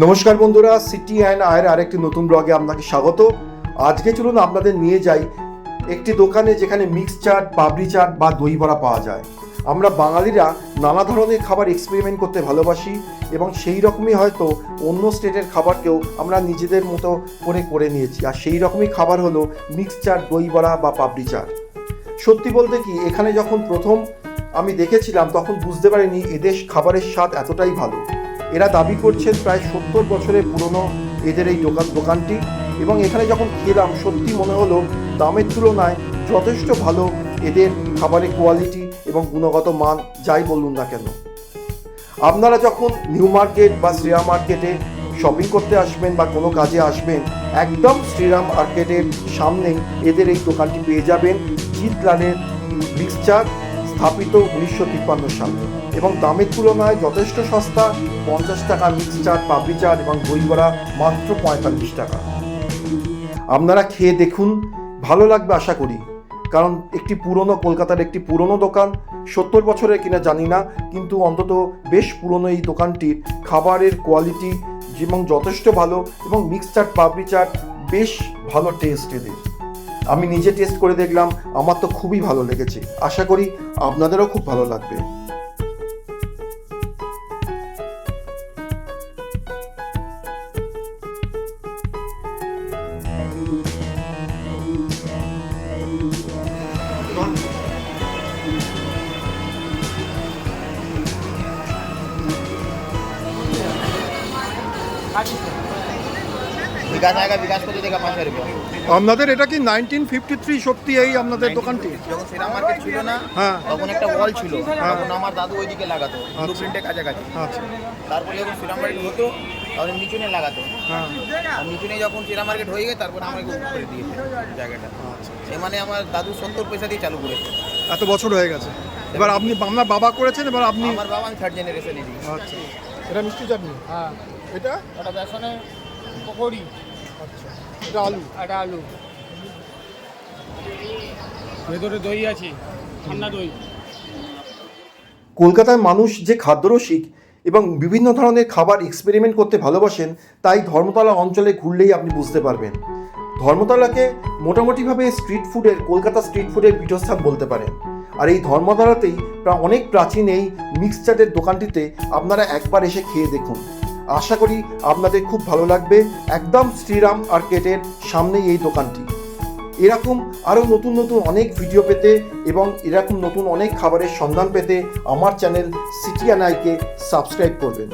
নমস্কার বন্ধুরা city and আয়ের আরেকটি নতুন ব্লগে আপনাকে স্বাগত। আজকে চলুন আপনাদের নিয়ে যাই একটি দোকানে যেখানে মিক্স চাট পাবড়ি চাট বা দই বড়া পাওয়া যায়। আমরা বাঙালিরা নানা ধরনের খাবার এক্সপেরিমেন্ট করতে ভালোবাসি এবং সেই রকমই হয়তো অন্য স্টেটের খাবারকেও আমরা নিজেদের মতো করে করে নিয়েছি। আর সেই রকমই খাবার হলো মিক্স চাট দই বড়া বা পাবড়ি চাট সত্যি বলতে কি, এখানে যখন প্রথম আমি দেখেছিলাম, তখন বুঝতে পারিনি এদের খাবারের স্বাদ এতটাই ভালো। এরা দাবি করছেন প্রায় সত্তর বছরের পুরনো এদের এই দোকান দোকানটি এবং এখানে যখন খেলাম, সত্যি মনে হলো দামের তুলনায় যথেষ্ট ভালো এদের খাবারের কোয়ালিটি এবং গুণগত মান, যাই বলুন না কেন। আপনারা যখন নিউ মার্কেট বা শ্রীরাম মার্কেটে শপিং করতে আসবেন বা কোনো কাজে আসবেন, একদম শ্রীরাম মার্কেটের সামনেই এদের এই দোকানটি পেয়ে যাবেন। জিতলালের মিক্সচার স্থাপিত উনিশশো তিপ্পান্ন সালে। এবং দামের তুলনায় যথেষ্ট সস্তা, পঞ্চাশ টাকা মিক্সচার পাপড়ি চাট এবং বড়া মাত্র পঁয়তাল্লিশ টাকা। আপনারা খেয়ে দেখুন, ভালো লাগবে আশা করি। কারণ একটি পুরনো কলকাতার একটি পুরনো দোকান, সত্তর বছরের কিনা জানি না, কিন্তু অন্তত বেশ পুরনো এই দোকানটির খাবারের কোয়ালিটি এবং যথেষ্ট ভালো এবং মিক্স চাট পাপড়ি চাট বেশ ভালো টেস্ট এদের। আমি নিজে টেস্ট করে দেখলাম, আমার তো খুবই ভালো লেগেছে আশা করি আপনাদেরও খুব ভালো লাগবে Thank you. বিকাশ আয়গা বিকাশ করে দেখা পাঁচ আপনাদের এটা কি নাইনটিন ফিফটি থ্রি শক্তি এই আপনাদের দোকানটি? যখন সেরা মার্কেট ছিল না হ্যাঁ। তখন একটা ওয়াল ছিল। হ্যাঁ। তখন আমার দাদু ওইদিকে লাগাতো আচ্ছা। ব্লু প্রিন্টের কাছাকাছি। আচ্ছা। তারপরে যখন সেরা মার্কেট হতো তখন মিচুনে লাগাতো। হ্যাঁ। মিচুনে যখন সেরা মার্কেট হয়ে গেছে তারপরে আমাকে করে দিয়েছে জায়গাটা। আচ্ছা। সে মানে আমার দাদু সত্তর পয়সা দিয়ে চালু করেছে। এত বছর হয়ে গেছে। এবার আপনি আপনার বাবা করেছেন এবার আপনি আমার বাবা আমি থার্ড জেনারেশন আচ্ছা। এটা মিষ্টি চাটনি? হ্যাঁ। এটা? এটা বেসনে পকোড়ি। আচ্ছা এটা আলু। এটা আলু। ভেতরে দই আছে ঠান্ডা দই। কলকাতার মানুষ যে খাদ্যরসিক এবং বিভিন্ন ধরনের খাবার এক্সপেরিমেন্ট করতে ভালোবাসেন তাই ধর্মতলা অঞ্চলে ঘুরলেই আপনি বুঝতে পারবেন। ধর্মতলাকে মোটামুটিভাবে স্ট্রিট ফুডের কলকাতা স্ট্রিট ফুডের পীঠস্থান বলতে পারেন। আর এই ধর্মতলাতেই প্রায় অনেক প্রাচীন এই মিক্সচারের দোকানটিতে আপনারা একবার এসে খেয়ে দেখুন। আশা করি আপনাদের খুব ভালো লাগবে। একদম শ্রীরাম আর্কেটের সামনেই এই দোকানটি। এরকম আরও নতুন নতুন অনেক ভিডিও পেতে এবং এরকম নতুন অনেক খাবারের সন্ধান পেতে আমার চ্যানেল সিটি আইকে সাবস্ক্রাইব করবেন।